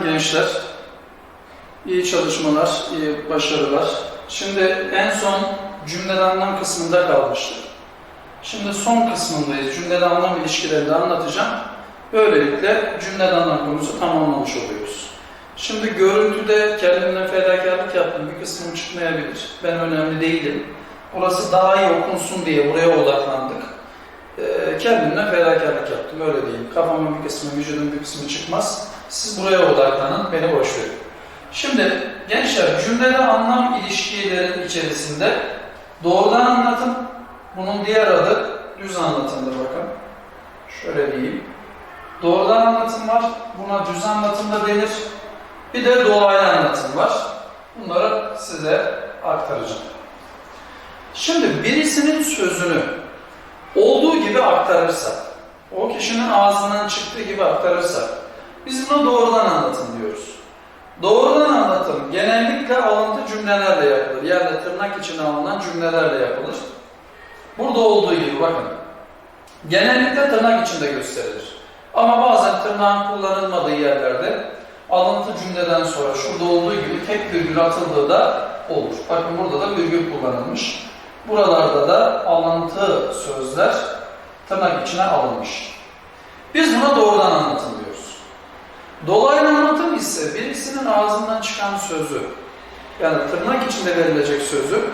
Günaydın gençler. İyi çalışmalar, iyi başarılar. Şimdi en son cümlede anlam kısmında kalmıştık. Şimdi son kısmındayız. Cümlede anlam ilişkilerini anlatacağım. Böylelikle cümlede anlam konusu tamamlamış oluyoruz. Şimdi görüntüde kendimden fedakarlık yaptım. Bir kısmım çıkmayabilir. Ben önemli değilim. Orası daha iyi okunsun diye buraya odaklandık. Ee, kendimden fedakarlık yaptım. Öyle diyeyim. Kafamın bir kısmı, vücudun bir kısmı çıkmaz. Siz buraya odaklanın, beni boş. Şimdi gençler cümlede anlam ilişkilerin içerisinde doğrudan anlatım, bunun diğer adı düz anlatımdır bakın. Şöyle diyeyim. Doğrudan anlatım var, buna düz anlatım da denir. Bir de dolaylı anlatım var. Bunları size aktaracağım. Şimdi birisinin sözünü olduğu gibi aktarırsak, o kişinin ağzından çıktığı gibi aktarırsak, biz buna doğrudan anlatım diyoruz. Doğrudan anlatım genellikle alıntı cümlelerle yapılır. Yani tırnak içine alınan cümlelerle yapılır. Burada olduğu gibi bakın. Genellikle tırnak içinde gösterilir. Ama bazen tırnağın kullanılmadığı yerlerde alıntı cümleden sonra şurada olduğu gibi tek virgül atıldığı da olur. Bakın burada da virgül kullanılmış. Buralarda da alıntı sözler tırnak içine alınmış. Biz buna doğrudan anlatım diyoruz. Dolaylı anlatım ise birisinin ağzından çıkan sözü, yani tırnak içinde verilecek sözü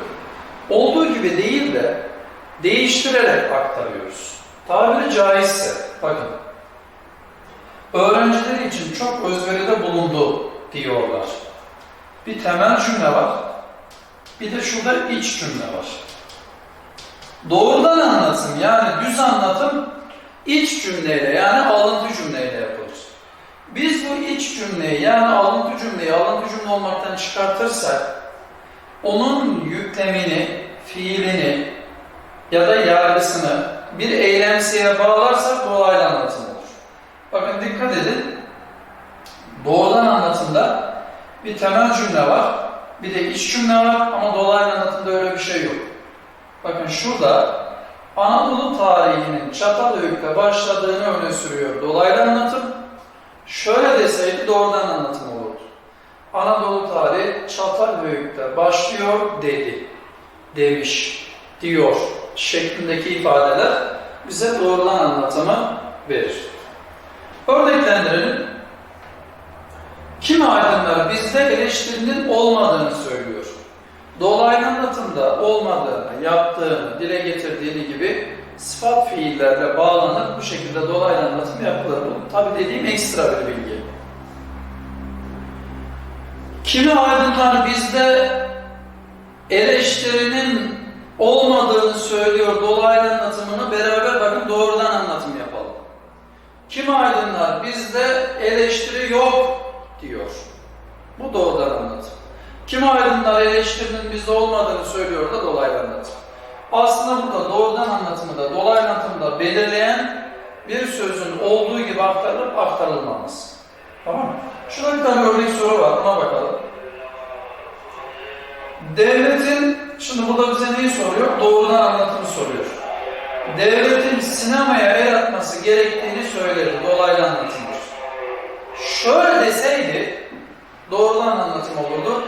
olduğu gibi değil de değiştirerek aktarıyoruz. Tabiri caizse, bakın, öğrenciler için çok özveride bulundu diyorlar. Bir temel cümle var, bir de şurada iç cümle var. Doğrudan anlatım yani düz anlatım iç cümleyle yani alıntı cümleyle yapılır. Biz bu iç cümleyi yani alıntı cümleyi alıntı cümle olmaktan çıkartırsak onun yüklemini, fiilini ya da yargısını bir eylemsiye bağlarsak dolaylı anlatım olur. Bakın dikkat edin. Doğrudan anlatımda bir temel cümle var, bir de iç cümle var ama dolaylı anlatımda öyle bir şey yok. Bakın şurada Anadolu tarihinin Çatalhöyük'te başladığını öne sürüyor dolaylı anlatım. Şöyle deseydi doğrudan anlatım olurdu. Anadolu tarihi Çatalhöyük'te başlıyor dedi, demiş, diyor şeklindeki ifadeler bize doğrudan anlatımı verir. Örneklendirelim. Kimi aydınlar bizde eleştirinin olmadığını söylüyor. Dolaylı anlatımda olmadığını, yaptığını, dile getirdiğini gibi sıfat fiillerle bağlanıp bu şekilde dolaylı anlatım yapılır. Bu tabi dediğim ekstra bir bilgi. Kimi aydınlar bizde eleştirinin olmadığını söylüyor dolaylı anlatımını beraber bakın doğrudan anlatım yapalım. Kimi aydınlar bizde eleştiri yok diyor. Bu doğrudan anlatım. Kimi aydınlar eleştirinin bizde olmadığını söylüyor da dolaylı anlatım. Aslında burada doğrudan anlatımı da dolaylı anlatımı da belirleyen bir sözün olduğu gibi aktarılıp aktarılmaması. Tamam mı? Şurada bir tane örnek soru var. Buna bakalım. Devletin, şimdi burada bize neyi soruyor? Doğrudan anlatımı soruyor. Devletin sinemaya el atması gerektiğini söyledi. Dolaylı anlatımdır. Şöyle deseydi doğrudan anlatım olurdu.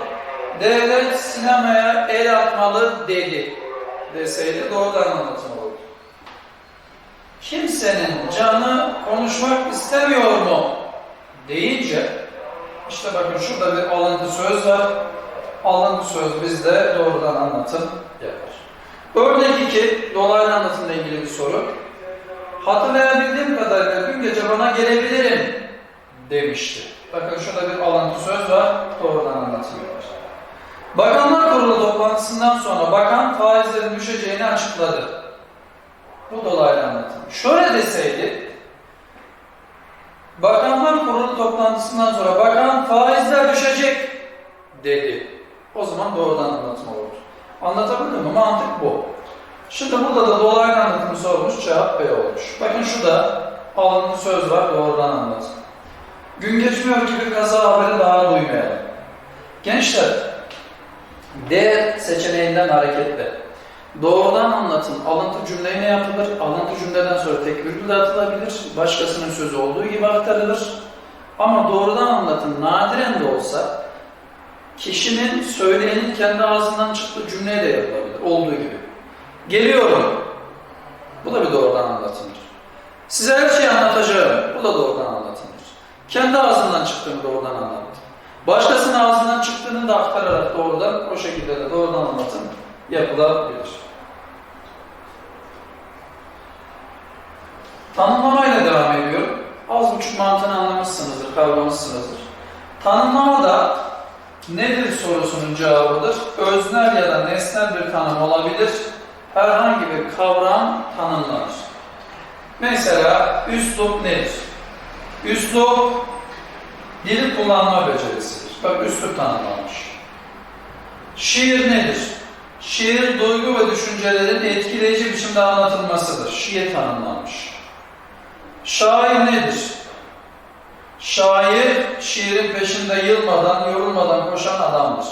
Devlet sinemaya el atmalı dedi deseydi doğrudan anlatım olurdu. Kimsenin canı konuşmak istemiyor mu deyince işte bakın şurada bir alıntı söz var. Alıntı söz bizde doğrudan anlatım yapar. Örnek 2 dolaylı anlatımla ilgili bir soru. Hatırlayabildiğim kadarıyla dün gece bana gelebilirim demişti. Bakın şurada bir alıntı söz var. Doğrudan anlatım yapar. Bakanlar Kurulu toplantısından sonra bakan faizlerin düşeceğini açıkladı. Bu dolaylı anlatım. Şöyle deseydi, Bakanlar Kurulu toplantısından sonra bakan faizler düşecek dedi. O zaman doğrudan anlatım olurdu. Anlatabildim mi? Mantık bu. Şimdi burada da dolaylı anlatımı sormuş, cevap B olmuş. Bakın şurada alıntı söz var, doğrudan anlatım. Gün geçmiyor ki bir kaza haberi daha duymayalım. Gençler, D seçeneğinden hareketle doğrudan anlatım alıntı cümleyle yapılır. Alıntı cümleden sonra tek atılabilir. Başkasının sözü olduğu gibi aktarılır. Ama doğrudan anlatım nadiren de olsa kişinin söyleyenin kendi ağzından çıktığı cümleye de yapılabilir. Olduğu gibi. Geliyorum. Bu da bir doğrudan anlatımdır. Size her şeyi anlatacağım. Bu da doğrudan anlatımdır. Kendi ağzından çıktığını doğrudan anlattım. Başkasının ağzından çıktığını da aktararak doğrudan o şekilde de doğrudan anlatım yapılabilir. Tanımlamayla devam ediyorum. Az buçuk mantığını anlamışsınızdır, kavramışsınızdır. Tanımlama da nedir sorusunun cevabıdır. Öznel ya da nesnel bir tanım olabilir. Herhangi bir kavram tanımlanır. Mesela üslup nedir? Üslup dili kullanma becerisidir. Bak üslup tanımlanmış. Şiir nedir? Şiir duygu ve düşüncelerin etkileyici biçimde anlatılmasıdır. Şiir tanımlanmış. Şair nedir? Şair, şiirin peşinde yılmadan, yorulmadan koşan adamdır.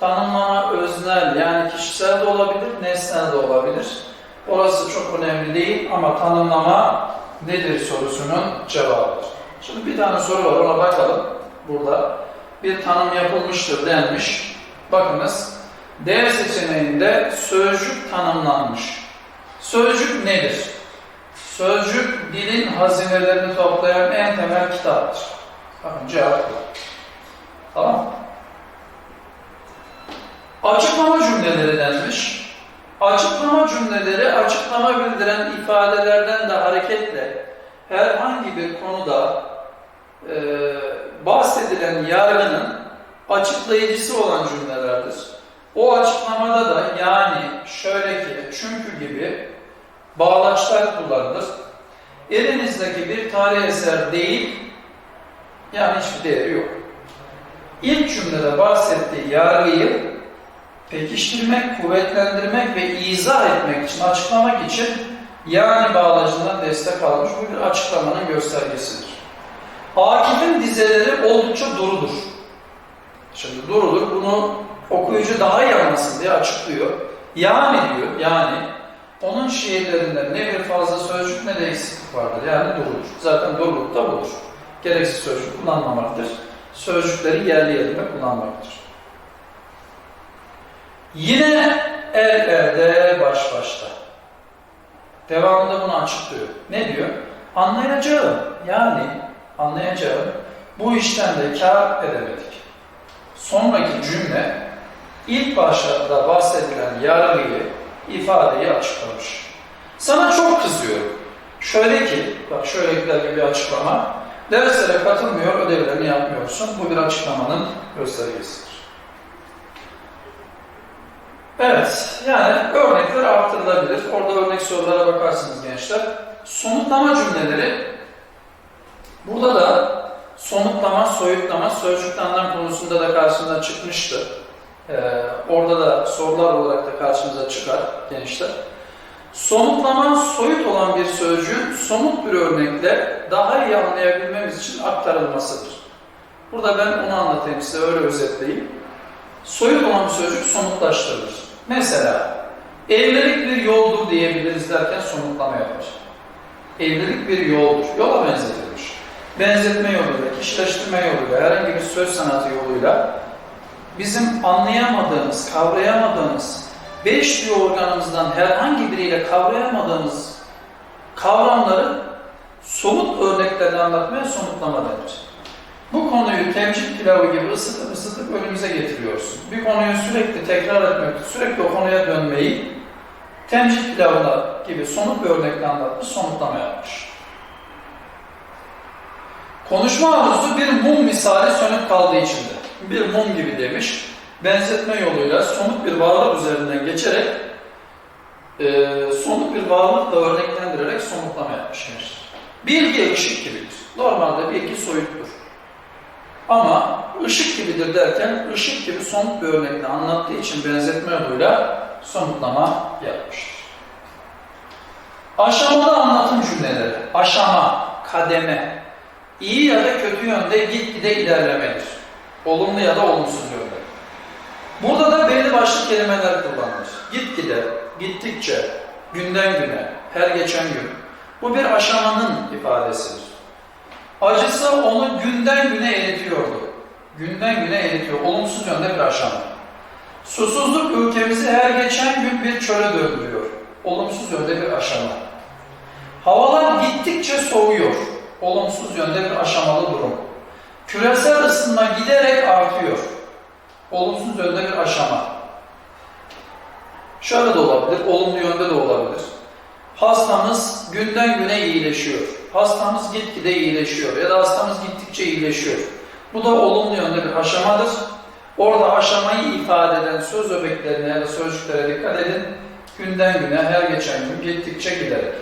Tanımlama öznel, yani kişisel de olabilir, nesnel de olabilir. Orası çok önemli değil ama tanımlama nedir sorusunun cevabıdır. Şimdi bir tane soru var, ona bakalım. Burada bir tanım yapılmıştır denmiş. Bakınız, D seçeneğinde sözcük tanımlanmış. Sözcük nedir? Sözcük dilin hazinelerini toplayan en temel kitaptır. Bakın cevap bu. Tamam? Açıklama cümleleri denmiş. Açıklama cümleleri açıklama bildiren ifadelerden de hareketle herhangi bir konuda e, bahsedilen yargının açıklayıcısı olan cümlelerdir. O açıklamada da yani şöyle ki, çünkü gibi bağlaçlar kullanılır. Elinizdeki bir tarih eser değil, yani hiçbir değeri yok. İlk cümlede bahsettiği yargıyı pekiştirmek, kuvvetlendirmek ve izah etmek için, açıklamak için yani bağlacından destek almış bu bir açıklamanın göstergesidir. Akif'in dizeleri oldukça durudur. Şimdi durudur, bunu okuyucu daha iyi anlasın diye açıklıyor. Yani diyor, yani onun şiirlerinde ne bir fazla sözcük ne de eksiklik vardır. Yani durulur. Zaten duruluk da budur. Gereksiz sözcük kullanmamaktır. Sözcükleri yerli yerine kullanmaktır. Yine el elde baş başta. Devamında bunu açıklıyor. Ne diyor? Anlayacağım. Yani anlayacağım. Bu işten de kar edemedik. Sonraki cümle ilk başlarda bahsedilen yargıyı, ifadeyi açıklamış. Sana çok kızıyorum. Şöyle ki, bak şöyle güzel bir açıklama. Derslere katılmıyor, ödevlerini yapmıyorsun. Bu bir açıklamanın göstergesidir. Evet, yani örnekler artırılabilir. Orada örnek sorulara bakarsınız gençler. Sonutlama cümleleri, burada da sonutlama, soyutlama, sözcük anlam konusunda da karşımıza çıkmıştı. Ee, orada da sorular olarak da karşımıza çıkar gençler. Somutlama soyut olan bir sözcüğün somut bir örnekle daha iyi anlayabilmemiz için aktarılmasıdır. Burada ben onu anlatayım size, öyle özetleyeyim. Soyut olan bir sözcük somutlaştırılır. Mesela, evlilik bir yoldur diyebiliriz derken somutlama yapar. Evlilik bir yoldur, yola benzetilmiş. Benzetme yoluyla, kişileştirme yoluyla, herhangi bir söz sanatı yoluyla bizim anlayamadığımız, kavrayamadığımız, beş duyu organımızdan herhangi biriyle kavrayamadığımız kavramları somut örneklerle anlatmaya somutlama denir. Bu konuyu temcil pilavı gibi ısıtıp ısıtıp önümüze getiriyorsun. Bir konuyu sürekli tekrar etmek, sürekli o konuya dönmeyi temcil pilavına gibi somut bir örnekle anlatmış, somutlama yapmış. Konuşma arzusu bir mum misali sönüp kaldığı içinde. Bir mum gibi demiş. Benzetme yoluyla somut bir varlık üzerinden geçerek e, somut bir varlıkla örneklendirerek somutlama yapmışlar. Bilgi ışık gibidir. Normalde bilgi soyuttur. Ama ışık gibidir derken ışık gibi somut bir örnekle anlattığı için benzetme yoluyla somutlama yapmıştır. Aşamada anlatım cümleleri. Aşama, kademe, iyi ya da kötü yönde gitgide ilerlemedir. Olumlu ya da olumsuz yönde. Burada da belli başlı kelimeler kullanılır. Gitgide, gittikçe, günden güne, her geçen gün. Bu bir aşamanın ifadesidir. Acısı onu günden güne eritiyordu. Günden güne eritiyor. Olumsuz yönde bir aşama. Susuzluk ülkemizi her geçen gün bir çöle döndürüyor. Olumsuz yönde bir aşama. Havalar gittikçe soğuyor. Olumsuz yönde bir aşamalı durum. Küresel ısınma giderek artıyor. Olumsuz yönde bir aşama. Şöyle de olabilir, olumlu yönde de olabilir. Hastamız günden güne iyileşiyor. Hastamız gitgide iyileşiyor ya da hastamız gittikçe iyileşiyor. Bu da olumlu yönde bir aşamadır. Orada aşamayı ifade eden söz öbeklerine ya da sözcüklere dikkat edin. Günden güne, her geçen gün gittikçe giderek.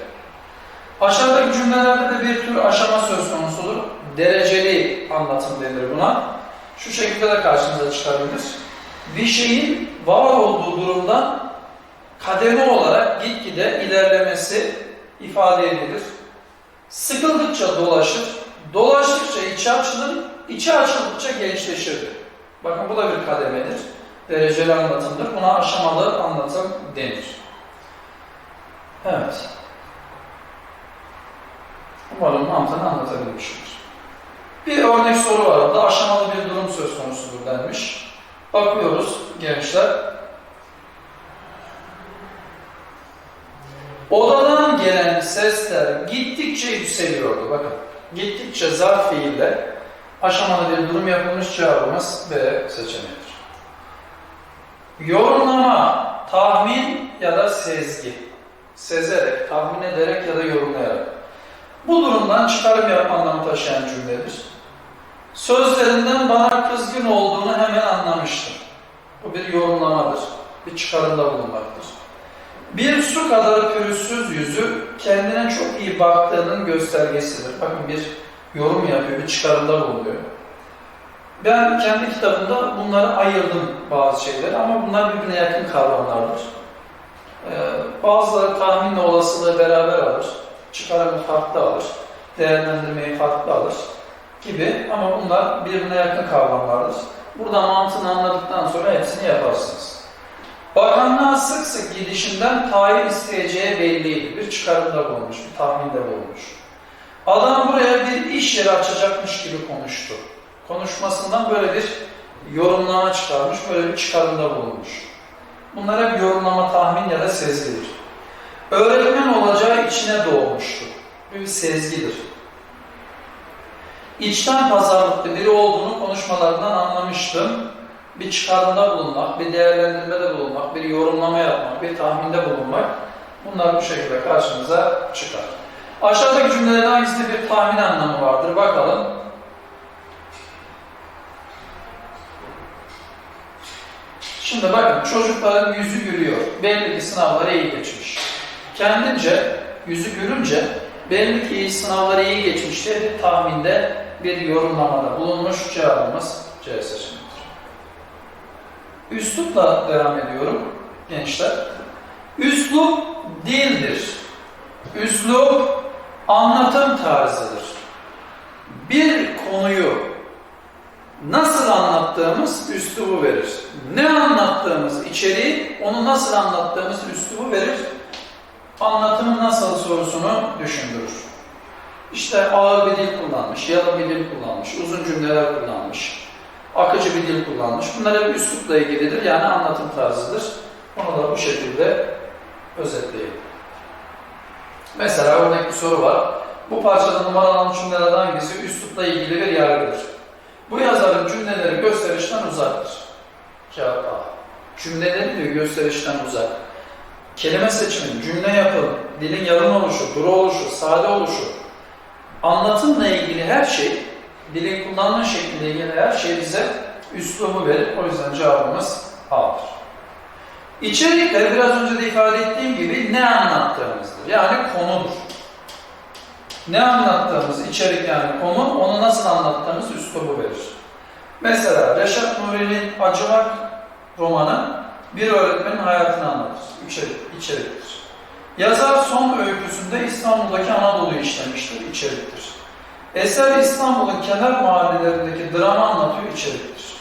Aşağıdaki cümlelerde de bir tür aşama söz konusudur. Dereceli anlatım denir buna. Şu şekilde de karşınıza çıkabilir. Bir şeyin var olduğu durumdan kademe olarak gitgide ilerlemesi ifade edilir. Sıkıldıkça dolaşır, dolaştıkça içi açılır, içi açıldıkça gençleşir. Bakın bu da bir kademedir. Dereceli anlatımdır. Buna aşamalı anlatım denir. Evet. Umarım mantığını anlatabilmişimdir. Bir örnek soru var orada. Aşamalı bir durum söz konusudur denmiş. Bakıyoruz gençler. Odadan gelen sesler gittikçe yükseliyordu. Bakın. Gittikçe zarf fiille aşamalı bir durum yapılmış cevabımız B seçeneğidir. Yorumlama, tahmin ya da sezgi. Sezerek, tahmin ederek ya da yorumlayarak. Bu durumdan çıkarım yapma anlamı taşıyan cümledir. Sözlerinden bana kızgın olduğunu hemen anlamıştım. Bu bir yorumlamadır. Bir çıkarımda bulunmaktır. Bir su kadar pürüzsüz yüzü kendine çok iyi baktığının göstergesidir. Bakın bir yorum yapıyor, bir çıkarımda bulunuyor. Ben kendi kitabımda bunları ayırdım bazı şeyleri ama bunlar birbirine yakın kavramlardır. Ee, bazıları tahminle olasılığı beraber alır, çıkarımı farklı alır, değerlendirmeyi farklı alır gibi ama bunlar birbirine yakın kavramlardır. Burada mantığını anladıktan sonra hepsini yaparsınız. Bakanlığa sık sık gidişinden tayin isteyeceği belliydi. Bir çıkarımda bulunmuş, bir tahminde bulunmuş. Adam buraya bir iş yeri açacakmış gibi konuştu. Konuşmasından böyle bir yorumlama çıkarmış, böyle bir çıkarımda bulunmuş. Bunlar hep yorumlama, tahmin ya da sezgidir. Öğretmen olacağı içine doğmuştu. Bu bir sezgidir. İçten pazarlıklı biri olduğunu konuşmalarından anlamıştım. Bir çıkarımda bulunmak, bir değerlendirmede bulunmak, bir yorumlama yapmak, bir tahminde bulunmak bunlar bu şekilde karşımıza çıkar. Aşağıdaki cümlelerin hangisinde bir tahmin anlamı vardır? Bakalım. Şimdi bakın çocukların yüzü gülüyor. Belli ki sınavları iyi geçmiş. Kendince yüzü gülünce belli ki sınavları iyi geçmiş diye bir tahminde bir yorumlamada bulunmuş cevabımız C seçeneğidir. Üslupla devam ediyorum gençler. Üslup dildir. Üslup anlatım tarzıdır. Bir konuyu nasıl anlattığımız üslubu verir. Ne anlattığımız içeriği, onu nasıl anlattığımız üslubu verir. Anlatımı nasıl sorusunu düşündürür. İşte ağır bir dil kullanmış, yalın bir dil kullanmış, uzun cümleler kullanmış, akıcı bir dil kullanmış. Bunlar hep üslupla ilgilidir, yani anlatım tarzıdır. Onu da bu şekilde özetleyelim. Mesela örnek bir soru var. Bu parçada numaralan cümlelerden hangisi üslupla ilgili bir yargıdır? Bu yazarın cümleleri gösterişten uzaktır. Cevap A. Cümleleri diyor gösterişten uzak. Kelime seçimi, cümle yapımı, dilin yarım oluşu, duru oluşu, sade oluşu, anlatımla ilgili her şey, dilin kullanma şekliyle ilgili her şey bize üslubu verir. O yüzden cevabımız A'dır. İçerikler biraz önce de ifade ettiğim gibi ne anlattığımızdır. Yani konudur. Ne anlattığımız içerik yani konu, onu nasıl anlattığımız üslubu verir. Mesela Reşat Nuri'nin Acımak romanı bir öğretmenin hayatını anlatır. İçerik, içeriktir. Yazar son öyküsünde İstanbul'daki Anadolu'yu işlemiştir, içeriktir. Eser İstanbul'un kenar mahallelerindeki drama anlatıyor, içeriktir.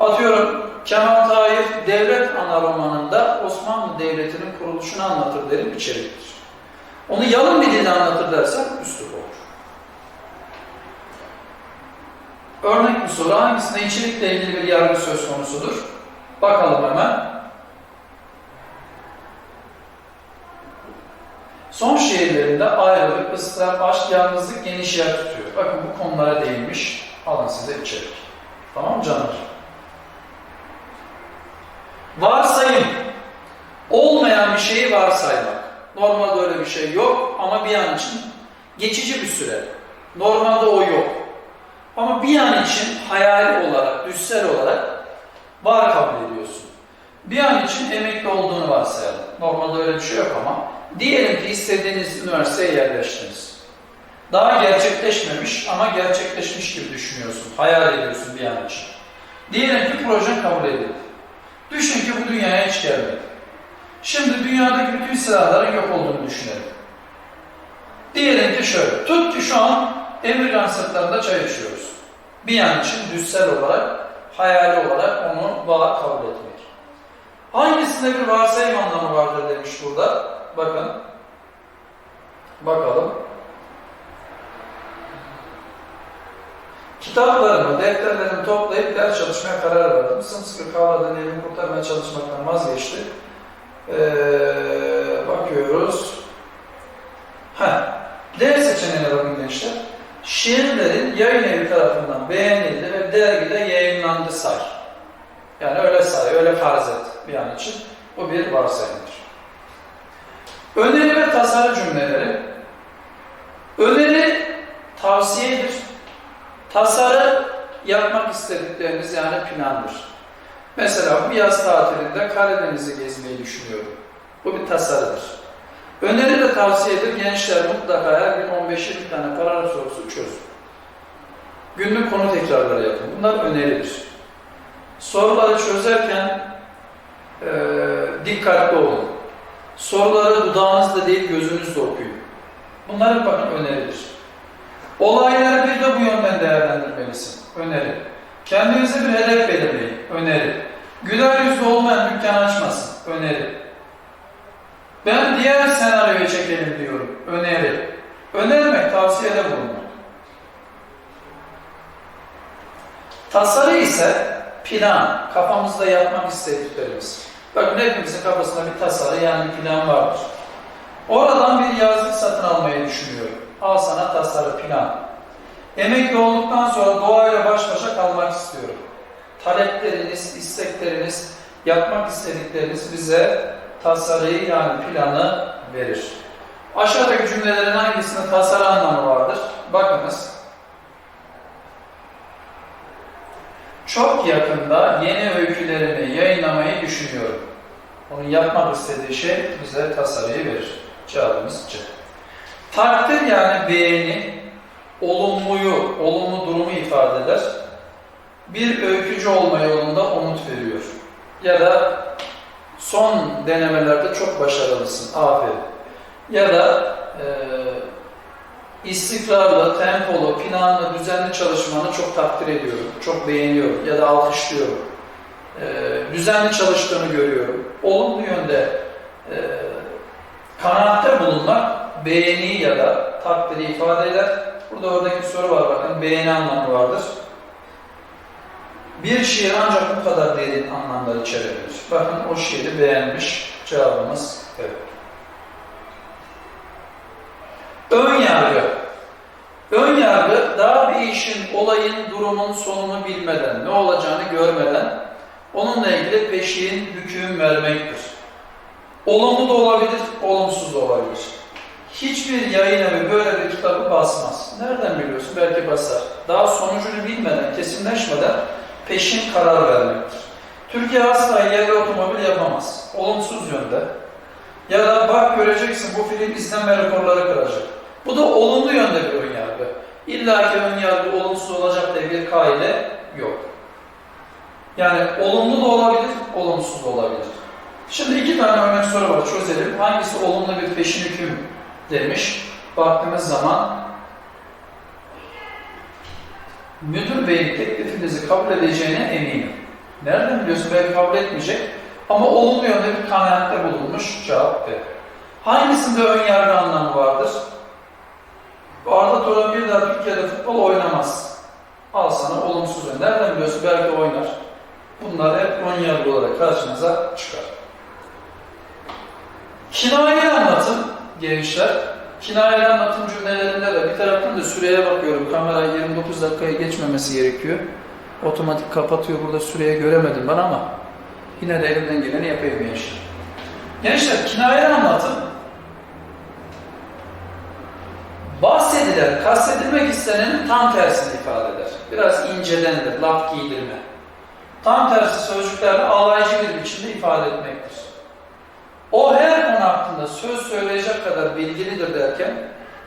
Atıyorum Kemal Tahir Devlet Ana romanında Osmanlı Devleti'nin kuruluşunu anlatır derim, içeriktir. Onu yalın bir dilde anlatır dersen üslup olur. Örnek bir soru hangisinde içerikle ilgili bir yargı söz konusudur? Bakalım hemen. Son şiirlerinde ayrılık, ıstırap, aşk, yalnızlık geniş yer tutuyor. Bakın bu konulara değinmiş. Alın size içerik. Tamam mı canlar? Varsayım. Olmayan bir şeyi varsaymak. Normalde öyle bir şey yok ama bir an için geçici bir süre. Normalde o yok. Ama bir an için hayali olarak, düşsel olarak var kabul ediyorsun. Bir an için emekli olduğunu varsayalım. Normalde öyle bir şey yok ama diyelim ki istediğiniz üniversiteye yerleştiniz. Daha gerçekleşmemiş ama gerçekleşmiş gibi düşünüyorsun, hayal ediyorsun bir an için. Diyelim ki projen kabul edildi. Düşün ki bu dünyaya hiç gelmedi. Şimdi dünyadaki bütün silahların yok olduğunu düşünelim. Diyelim ki şöyle, tut ki şu an Emirgan sırtlarında çay içiyoruz. Bir an için düssel olarak, hayali olarak onu var kabul etmek. Hangisinde bir varsayım anlamı vardır demiş burada. Bakın. Bakalım. Kitaplarımı, defterlerimi toplayıp ders çalışmaya karar verdim. Sımsıkı kavradığın elimi kurtarmaya çalışmaktan vazgeçti. Ee, bakıyoruz. Heh. D seçeneğine bakın gençler. Şiirlerin yayın evi tarafından beğenildi ve dergide yayınlandı say. Yani öyle say, öyle farz et bir an için. Bu bir varsayımdır. Öneri ve tasarı cümleleri. Öneri tavsiyedir. Tasarı yapmak istedikleriniz yani plandır. Mesela bu yaz tatilinde Karadeniz'i gezmeyi düşünüyorum. Bu bir tasarıdır. Öneri de tavsiyedir. Gençler mutlaka her gün 15-20 tane paragraf sorusu çözün. Günlük konu tekrarları yapın. Bunlar öneridir. Soruları çözerken e, dikkatli olun. Soruları dudağınızla değil gözünüzle okuyun. Bunlar bakın öneridir. Olayları bir de bu yönden değerlendirmelisin. Öneri. Kendinize bir hedef belirleyin. Öneri. Güler yüzlü olmayan dükkan açmasın. Öneri. Ben diğer senaryoya çekelim diyorum. Öneri. Önermek, tavsiyede bulunmak. Tasarı ise plan, kafamızda yapmak istediklerimiz. Bakın hepimizin kafasında bir tasarı yani plan vardır. Oradan bir yazlık satın almayı düşünüyorum. Al sana tasarı, plan. Emekli olduktan sonra doğayla baş başa kalmak istiyorum. Talepleriniz, istekleriniz, yapmak istedikleriniz bize tasarıyı yani planı verir. Aşağıdaki cümlelerin hangisinde tasarı anlamı vardır? Bakınız. Çok yakında yeni öykülerimi yayınlamayı düşünüyorum. Onun yapmak istediği şey bize tasarıyı verir. Cevabımız C. Takdir yani beğeni, olumluyu, olumlu durumu ifade eder. Bir öykücü olma yolunda umut veriyor. Ya da son denemelerde çok başarılısın, aferin. Ya da e, istikrarlı, tempolu, planlı, düzenli çalışmanı çok takdir ediyorum, çok beğeniyorum ya da alkışlıyorum. E, düzenli çalıştığını görüyorum. Olumlu yönde e, kanaatte bulunmak beğeni ya da takdiri ifade eder. Burada oradaki soru var bakın, beğeni anlamı vardır. Bir şiir ancak bu kadar derin anlamlar içerebilir. Bakın o şiiri beğenmiş. Cevabımız evet. Ön yargı. Ön yargı daha bir işin, olayın, durumun sonunu bilmeden, ne olacağını görmeden onunla ilgili peşin hüküm vermektir. Olumlu da olabilir, olumsuz da olabilir. Hiçbir yayın evi böyle bir kitabı basmaz. Nereden biliyorsun? Belki basar. Daha sonucunu bilmeden, kesinleşmeden peşin karar vermektir. Türkiye asla yerli otomobil yapamaz. Olumsuz yönde. Ya da bak göreceksin bu film izlenme rekorları kıracak. Bu da olumlu yönde bir ön yargı. İlla ki ön yargı olumsuz olacak diye bir kaide yok. Yani olumlu da olabilir, olumsuz da olabilir. Şimdi iki tane örnek soru var çözelim. Hangisi olumlu bir peşin hüküm demiş. Baktığımız zaman müdür beyin teklifinizi kabul edeceğine eminim. Nereden biliyorsun? Belki kabul etmeyecek. Ama olumlu yönde bir kanaatte bulunmuş cevap B. Hangisinde ön yargı anlamı vardır? Arda Turan bir daha Türkiye'de futbol oynamaz. Al sana olumsuz. Nereden biliyorsun? Belki oynar. Bunlar hep ön olarak karşınıza çıkar. Kinayeli anlatım gençler. Kinayeli anlatım cümlelerinde de bir taraftan da süreye bakıyorum. Kamera 29 dakikaya geçmemesi gerekiyor. Otomatik kapatıyor. Burada süreye göremedim ben ama yine de elimden geleni yapayım gençler. Gençler kinayeli anlatım bahsedilen, kastedilmek istenenin tam tersini ifade eder. Biraz incedendir, laf giydirme. Tam tersi sözcüklerle alaycı bir biçimde ifade etmektir. O her konu hakkında söz söyleyecek kadar bilgilidir derken,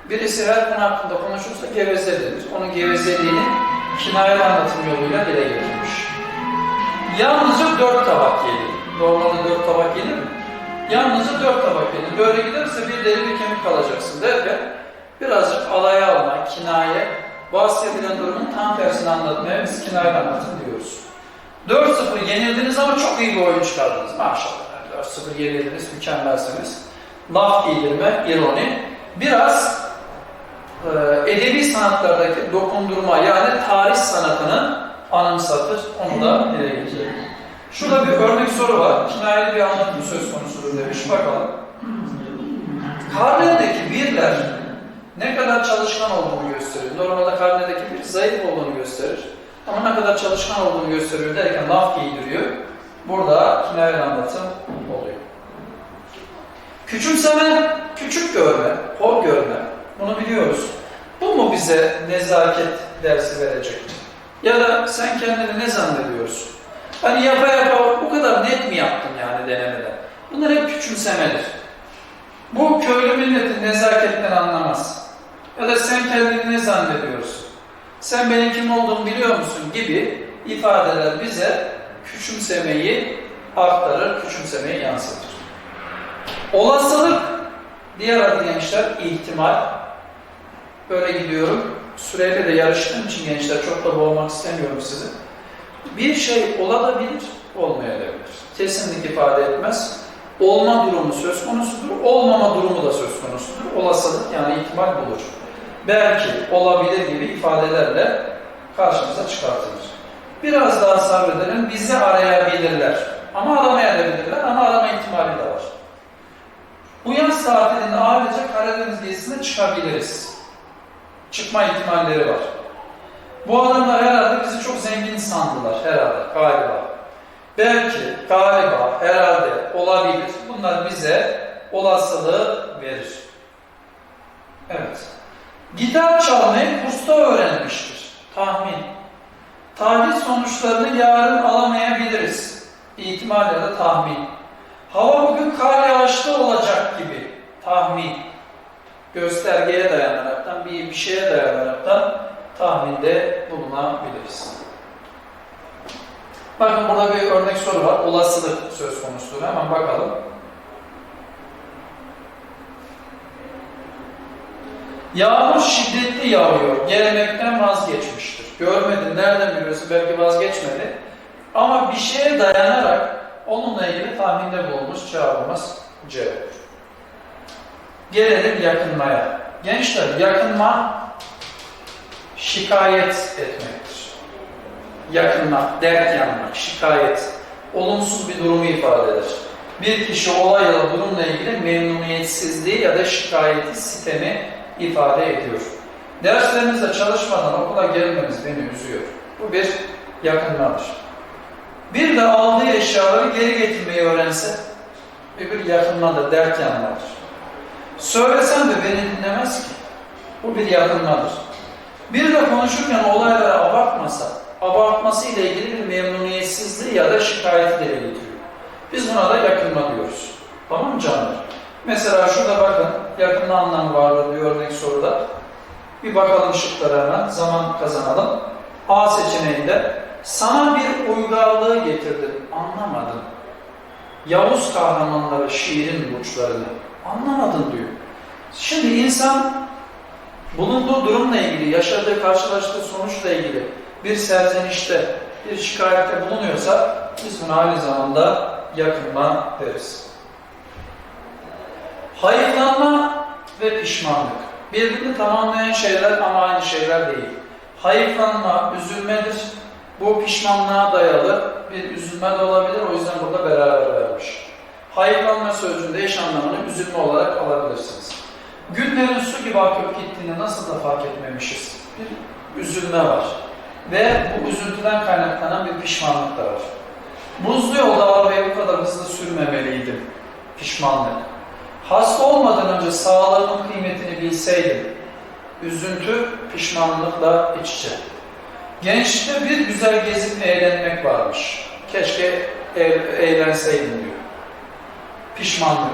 birisi her konu hakkında konuşursa geveze denir. Onun gevezeliğini kinayeli anlatım yoluyla dile getirmiş. Yalnızca dört tabak yenir. Normalde dört tabak yenir mi? Yalnızca dört tabak yenir. Böyle giderse bir deri bir kemik kalacaksın derken, birazcık alaya alma, kinaye, bahsedilen durumun tam tersini anlatmaya biz kinayeli anlatım diyoruz. 4-0 yenildiniz ama çok iyi bir oyun çıkardınız. Maşallah. Yani 4-0 yenildiniz, mükemmelsiniz. Laf giydirme, ironi. Biraz e, edebi sanatlardaki dokundurma yani tarih sanatını anımsatır. Onu da dile getirelim. Şurada bir örnek soru var. Kinayeli bir anlatım söz konusudur demiş. Bakalım. Karnedeki birler ne kadar çalışkan olduğunu gösterir. Normalde karnedeki bir zayıf olduğunu gösterir. Ama ne kadar çalışkan olduğunu gösteriyor derken laf giydiriyor. Burada kinayeli anlatım oluyor. Küçümseme, küçük görme, hor görme. Bunu biliyoruz. Bu mu bize nezaket dersi verecek? Ya da sen kendini ne zannediyorsun? Hani yapa yapa bu kadar net mi yaptın yani denemede? Bunlar hep küçümsemedir. Bu köylü milletin nezaketten anlamaz. Ya da sen kendini ne zannediyorsun? Sen benim kim olduğumu biliyor musun gibi ifadeler bize küçümsemeyi aktarır, küçümsemeyi yansıtır. Olasılık, diğer adı gençler ihtimal. Böyle gidiyorum. Süreyle de yarıştığım için gençler çok da boğmak istemiyorum sizi. Bir şey olabilir, olmayabilir. Kesinlik ifade etmez. Olma durumu söz konusudur, olmama durumu da söz konusudur. Olasılık yani ihtimal budur belki, olabilir gibi ifadelerle karşımıza çıkartılır. Biraz daha sabredelim, bizi arayabilirler. Ama aramayabilirler ama arama ihtimali de var. Bu yaz tatilinde ayrıca Karadeniz gezisine çıkabiliriz. Çıkma ihtimalleri var. Bu adamlar herhalde bizi çok zengin sandılar herhalde, galiba. Belki, galiba, herhalde, olabilir. Bunlar bize olasılığı verir. Evet. Gitar çalmayı kursta öğrenmiştir. Tahmin. Tahlil sonuçlarını yarın alamayabiliriz. İhtimal ya da tahmin. Hava bugün kar yağışlı olacak gibi. Tahmin. Göstergeye dayanaraktan, bir, bir şeye dayanaraktan tahminde bulunabiliriz. Bakın burada bir örnek soru var. Olasılık söz konusudur. Hemen bakalım. Yağmur şiddetli yağıyor, gelmekten vazgeçmiştir. Görmedin, nereden biliyorsun? Belki vazgeçmedi. Ama bir şeye dayanarak onunla ilgili tahminde bulunmuş cevabımız C olur. Gelelim yakınmaya. Gençler, yakınma şikayet etmektir. Yakınma, dert yanmak, şikayet, olumsuz bir durumu ifade eder. Bir kişi olay ya durumla ilgili memnuniyetsizliği ya da şikayeti, sitemi ifade ediyor. Derslerimizde çalışmadan okula gelmemiz beni üzüyor. Bu bir yakınmadır. Bir de aldığı eşyaları geri getirmeyi öğrense bir bir yakınmadır, dert yanmadır. Söylesem de beni dinlemez ki. Bu bir yakınmadır. Bir de konuşurken olayları abartmasa, abartması ile ilgili bir memnuniyetsizliği ya da şikayeti dile getiriyor. Biz buna da yakınma diyoruz. Tamam mı canlar? Mesela şurada bakın, yakınma anlamı vardır bir örnek soruda. Bir bakalım şıklara hemen, zaman kazanalım. A seçeneğinde, sana bir uygarlığı getirdim, anlamadım. Yavuz kahramanları şiirin burçlarını, anlamadın diyor. Şimdi insan bulunduğu durumla ilgili, yaşadığı, karşılaştığı sonuçla ilgili bir serzenişte, bir şikayette bulunuyorsa biz buna aynı zamanda yakınma deriz. Hayıflanma ve pişmanlık. Birbirini tamamlayan şeyler ama aynı şeyler değil. Hayıflanma, üzülmedir. Bu pişmanlığa dayalı bir üzülme de olabilir. O yüzden burada beraber vermiş. Hayıflanma sözcüğünde eş anlamını üzülme olarak alabilirsiniz. Günlerin su gibi akıp gittiğini nasıl da fark etmemişiz. Bir üzülme var. Ve bu üzüntüden kaynaklanan bir pişmanlık da var. Buzlu yolda arabaya bu kadar hızlı sürmemeliydim. Pişmanlık. Hasta olmadan önce sağlığımın kıymetini bilseydim. Üzüntü pişmanlıkla iç içe. Gençlikte bir güzel gezip eğlenmek varmış. Keşke eğ- eğlenseydim diyor. Pişmanlık.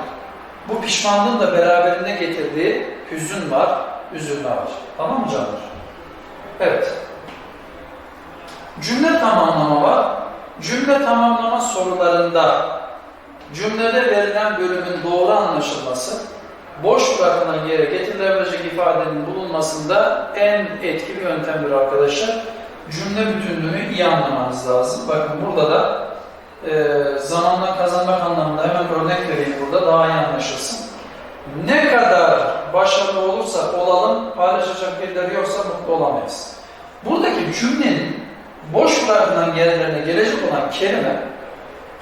Bu pişmanlığın da beraberinde getirdiği hüzün var, üzülme var. Tamam mı canlar? Evet. Cümle tamamlama var. Cümle tamamlama sorularında cümlede verilen bölümün doğru anlaşılması, boş bırakılan yere getirilebilecek ifadenin bulunmasında en etkili yöntemdir arkadaşlar. Cümle bütünlüğünü iyi anlamanız lazım. Bakın burada da e, zamanla kazanmak anlamında hemen örnek vereyim burada daha iyi anlaşılsın. Ne kadar başarılı olursak olalım, paylaşacak birileri yoksa mutlu olamayız. Buradaki cümlenin boş bırakılan yerlerine gelecek olan kelime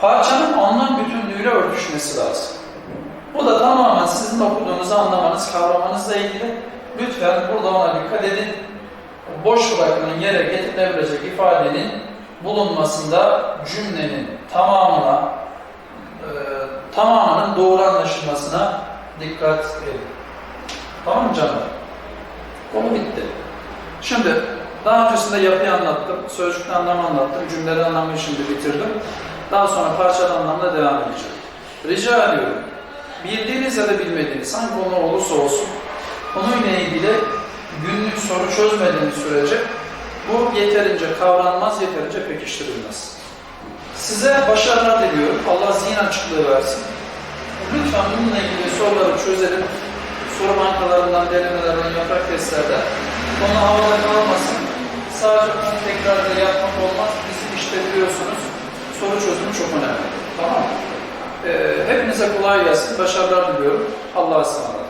parçanın anlam bütünlüğüyle örtüşmesi lazım. Bu da tamamen sizin okuduğunuzu anlamanız, kavramanızla ilgili. Lütfen burada ona dikkat edin. Boş bırakılan yere getirilebilecek ifadenin bulunmasında cümlenin tamamına, e, tamamının doğru anlaşılmasına dikkat edin. Tamam mı canım? Konu bitti. Şimdi daha öncesinde yapıyı anlattım, sözcükte anlamı anlattım, cümlede anlamı şimdi bitirdim. Daha sonra parçalı anlamda devam edeceğim. Rica ediyorum, bildiğiniz ya da bilmediğiniz hangi konu olursa olsun, konuyla ilgili günlük soru çözmediğiniz sürece bu yeterince kavranmaz, yeterince pekiştirilmez. Size başarılar diliyorum. Allah zihin açıklığı versin. Lütfen bununla ilgili soruları çözelim. Soru bankalarından, denemelerden, yaprak testlerden. Konu havada kalmasın. Sadece konu tekrarda yapmak olmaz. Bizim işte biliyorsunuz soru çözümü çok önemli. Tamam mı? Ee, hepinize kolay gelsin. Başarılar diliyorum. Allah'a ısmarladık.